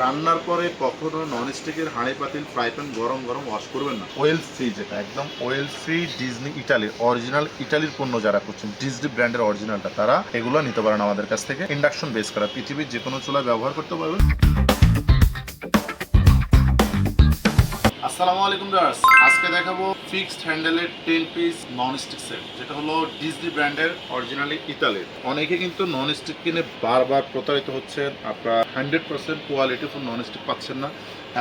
রান্নার পরে কখনো ননস্টিকের হাঁড়ি পাতিল ফ্রাই প্যান গরম গরম ওয়াশ করবেন না। ওয়েল ফ্রি যেটা একদম ওয়েল ফ্রি ডিজনি ইটালির অরিজিনাল ইটালির পণ্য যারা করছেন ডিজনি ব্র্যান্ডের অরিজিনালটা তারা এগুলো নিতে পারেন আমাদের কাছ থেকে। ইন্ডাকশন বেস করা পৃথিবীর যে কোনো চুলা ব্যবহার করতে পারবেন। আসসালামু আলাইকুম দাস আজকে দেখাবো fixed হ্যান্ডেলের ten piece non stick set যেটা হলো ডিজনি ব্র্যান্ডের অরিজিনালি ইতালির অনেকে কিন্তু নন স্টিক কিনে বারবার প্রতারিত হচ্ছেন আপনারা হান্ড্রেড পার্সেন্ট কোয়ালিটিফুল নন স্টিক পাচ্ছেন না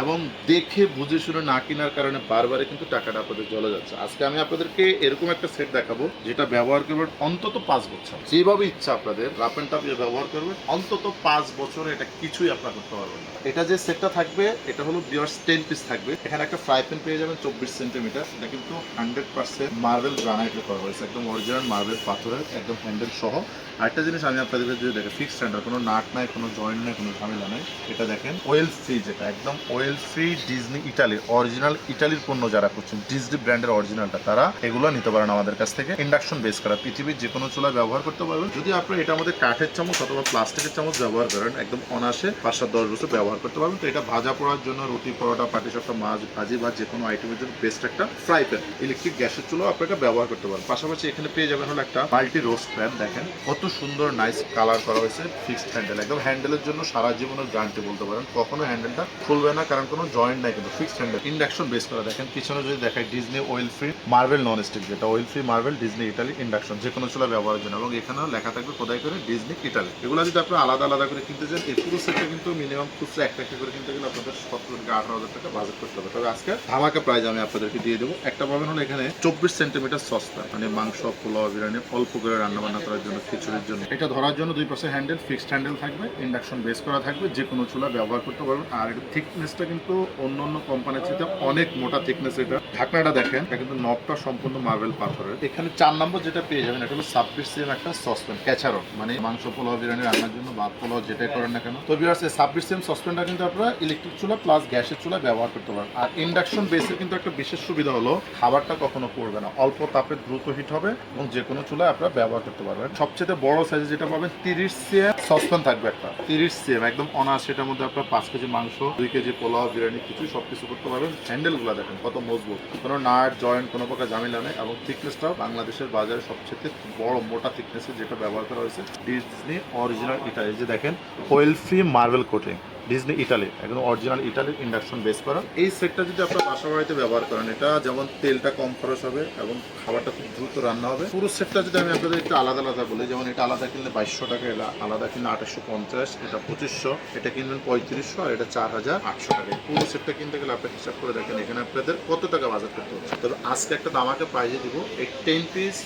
এবং দেখে বুঝে শুনে না কেনার কারণে বারবারে কিন্তু টাকাটা আপনাদের চলে যাচ্ছে। আজকে আমি আপনাদেরকে এরকম একটা সেট দেখাবো, যেটা ব্যবহার করবেন অন্তত পাঁচ বছর। যেভাবে ইচ্ছা আপনাদের রাপ অ্যান্ড টাপ ব্যবহার করবেন, অন্তত পাঁচ বছরে এটা কিছুই আপনার করতে পারবেন না। এটা যে সেটটা থাকবে, এটা হলো বিয়ার্স টেন পিস থাকবে। এখানে একটা ফ্রাই প্যান পেয়ে যাবেন চব্বিশ সেন্টিমিটার এটা কিন্তু হান্ড্রেড পার্সেন্ট মার্বেল গ্রানাইটে করা হয়েছে একদম অরিজিনাল মার্বেল পাথরের, একদম হ্যান্ডেল সহ। আরেকটা জিনিস আমি আপনাদেরকে যদি দেখে ফিক্সড হ্যান্ডেল কোনো নাট নাই, কোনো জয়েন্ট নাই, কোনো ঝামেলা নাই। এটা দেখেন ওয়েল ফ্রি যেটা, একদম ওয়েল ফ্রি ডিজনি ইটালির অরিজিনাল ইটালির পণ্য যারা করছেন ডিজনি ব্র্যান্ডের অরিজিনালটা তারা এগুলো নিতে পারেন আমাদের কাছ থেকে। ইন্ডাকশন বেস করা, পৃথিবীর যে কোনো চুলা ব্যবহার করতে পারবেন। যদি আপনি এটা আমাদের কাঠের চামচ অথবা প্লাস্টিকের চামচ ব্যবহার করেন, একদম অনাসে পাঁচ সাত দশ বছর ব্যবহার করতে পারবেন। তো এটা ভাজা পড়ার জন্য, রুটি পরোটা, পাটি সবটা মাছ, ভাজি বা যে কোনো আইটেমের জন্য বেস্ট একটা ফ্রাই প্যান ইলেকট্রিক গ্যাসের চুলো আপনি এটা ব্যবহার করতে পারেন পাশাপাশি এখানে পেয়ে যাবেন হলো একটা মাল্টি রোস্ট প্যান দেখেন। কত সুন্দর নাইস কালার করা হয়েছে ফিক্সড হ্যান্ডেল একদম হ্যান্ডেলের জন্য সারা জীবনের গ্যারান্টি বলতে পারেন, কখনো হ্যান্ডেলটা খুলবে না, কারণ কোনো জয়েন্ট নাই কিন্তু ফিক্সড হ্যান্ডেল ইন্ডাকশন বেস করা দেখেন, পিছনে যদি দেখায় Disney oil free marble non stick যেটা oil free marble Disney Italy induction যে কোনো চুলা ব্যবহারের জন্য। এবং এখানেও লেখা থাকবে খোদাই করে ডিজনি ইটালি এগুলো যদি আপনি আলাদা আলাদা করে কিনতে চান, এই পুরো সেটটা কিন্তু মিনিমাম খুচরা একটা একটা করে কিনতে গেলে আপনাদের সতেরো থেকে আঠারো হাজার টাকা বাজেট করতে হবে। তবে আজকে ধামাকা প্রাইজ আমি আপনাদেরকে দিয়ে দেবো। একটা পাবেন হলো এখানে চব্বিশ সেন্টিমিটার সস্তা মানে মাংস, পোলাও, বিরিয়ানি, অল্প করে রান্না বান্না করার জন্য, খিচুড়ির জন্য। এটা ধরার জন্য দুই পাশে হ্যান্ডেল ফিক্সড হ্যান্ডেল থাকবে। ইন্ডাকশন বেস করা থাকবে, যে কোনো চুলা ব্যবহার করতে পারবেন। আর এটা থিকনেসটা কিন্তু অন্য অন্য কোম্পানির সাথে অনেক মোটা থিকনেস এটা। ঢাকনাটা দেখেন, এটা কিন্তু নবটা সম্পূর্ণ মার্বেল পাথরের। এখানে চার নম্বর যেটা পেয়ে যাবেন, এটা হলো ছাব্বিশ সিএম একটা সসপ্যান ক্যাচারন মানে মাংস পোলাও, বিরিয়ানি রান্নার জন্য, ভাত পোলাও, যেটাই করেন না কেন। তো এই ছাব্বিশ সিএম সসপ্যানটা কিন্তু আপনারা ইলেকট্রিক চুলা প্লাস গ্যাসের চুলা ব্যবহার করতে পারেন আর ইন্ডাকশন বেসের কিন্তু একটা বিশেষ সুবিধা হলো, খাবারটা কখনো পড়বে না। অল্প তাপে দ্রুত হিট হবে এবং যে কোনো চুলায় আপনারা ব্যবহার করতে পারবেন। সবচেয়ে বড় সাইজ যেটা পাবেন, তিরিশ সিএম সসপ্যান থাকবে একটা। তিরিশ সিএম একদম অনার্স সেটার মধ্যে আপনার পাঁচ কেজি মাংস, দুই কেজি পোলাও, বিরিয়ানি কিছু সব কিছু করতে পারবেন। হ্যান্ডেলগুলো দেখেন, কত মজবুত। কোনো নাট, জয়েন্ট, কোনো প্রকার জামিলা নেই এবং থিকনেসটাও বাংলাদেশের বাজারে সবচেয়ে বড়, মোটা থিকনেসের যেটা ব্যবহার করা হয়েছে ডিজনি অরিজিনাল ইটালি যে দেখেন oil free marble coating Disney Italy একদম অরিজিনাল ইটালির ইন্ডাকশন বেস করা। এই সেটটা যদি আপনার বাসা বাড়িতে ব্যবহার করেন, এটা যেমন তেলটা কম খরচ হবে এবং খাবারটা খুব দ্রুত রান্না হবে। পুরো সেটটা যদি আমি আপনাদের একটু আলাদা আলাদা বলি, যেমন এটা আলাদা কিনলে বাইশশো টাকা, এটা আলাদা কিনলে আঠাশশো পঞ্চাশ, এটা পঁচিশশো, এটা কিনবেন পঁয়ত্রিশশো, আর এটা চার হাজার আটশো টাকা। পুরো সেটটা কিনতে গেলে আপনি হিসাব করে দেখেন, এখানে আপনাদের কত টাকা বাজার করতে হচ্ছে। তবে আজকে একটা দামাকে প্রাইজে দিব, এই ten piece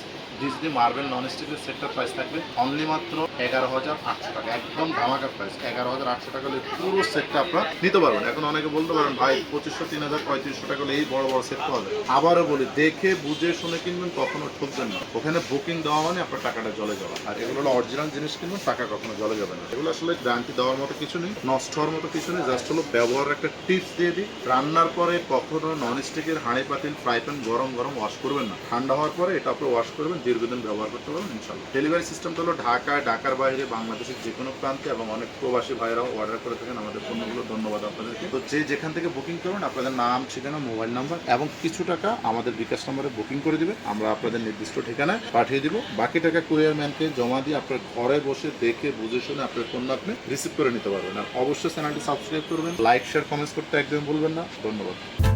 Disney marble non স্টিলের সেটটার প্রাইস থাকবে অনলি মাত্র এগারো হাজার আটশো টাকা, একদম ধামাকা প্রাইস এগারো হাজার আটশো টাকা হলে পুরো সেটটা আপনার নিতে পারবেন। এখন অনেকে বলতে পারেন, ভাই, পঁচিশশো, তিন হাজার, পঁয়ত্রিশশো টাকা হলে এই বড় বড় সেট পাওয়া যায়। আবারও বলি, দেখে, বুঝে, শুনে কিনবেন, কখনো ঠকবেন না। ওখানে বুকিং দেওয়া মানে আপনার টাকাটা জলে যাওয়া। আর এগুলো হলো অরিজিনাল জিনিস কিনবেন, টাকা কখনো জলে যাবে না। এগুলো আসলে গ্যারান্টি দেওয়ার মতো কিছু নেই, নষ্ট হওয়ার মতো কিছু নেই। জাস্ট হলো ব্যবহারের একটা টিপস দিয়ে দিই। রান্নার পরে কখনো নন স্টিকের হাঁড়ি পাতিল ফ্রাই প্যান গরম গরম ওয়াশ করবেন না। ঠান্ডা হওয়ার পরে এটা আপনি ওয়াশ করবেন দীর্ঘদিন ব্যবহার করতে পারবেন ইনশাল্লাহ ডেলিভারি সিস্টেমটা হলো ঢাকায় ঢাকার বাইরে বাংলাদেশের যে কোনো প্রান্তে এবং অনেক প্রবাসী ভাইরাও অর্ডার করে থাকেন। আমাদের পণ্যগুলো ধন্যবাদ আপনাদেরকে। তো যে যেখান থেকে বুকিং করবেন, আপনাদের নাম, ঠিকানা মোবাইল নাম্বার এবং কিছু টাকা আমাদের বিকাশ নম্বরে বুকিং করে দিবে আমরা আপনাদের নির্দিষ্ট ঠিকানায় পাঠিয়ে দিব। বাকি টাকা কুরিয়ার ম্যানকে জমা দিয়ে আপনার ঘরে বসে দেখে, বুঝে শুনে আপনার পণ্য আপনি রিসিভ করে নিতে পারবেন। আর অবশ্যই চ্যানেলটি সাবস্ক্রাইব করবেন। লাইক শেয়ার কমেন্টস করতে একদম ভুলবেন না। ধন্যবাদ।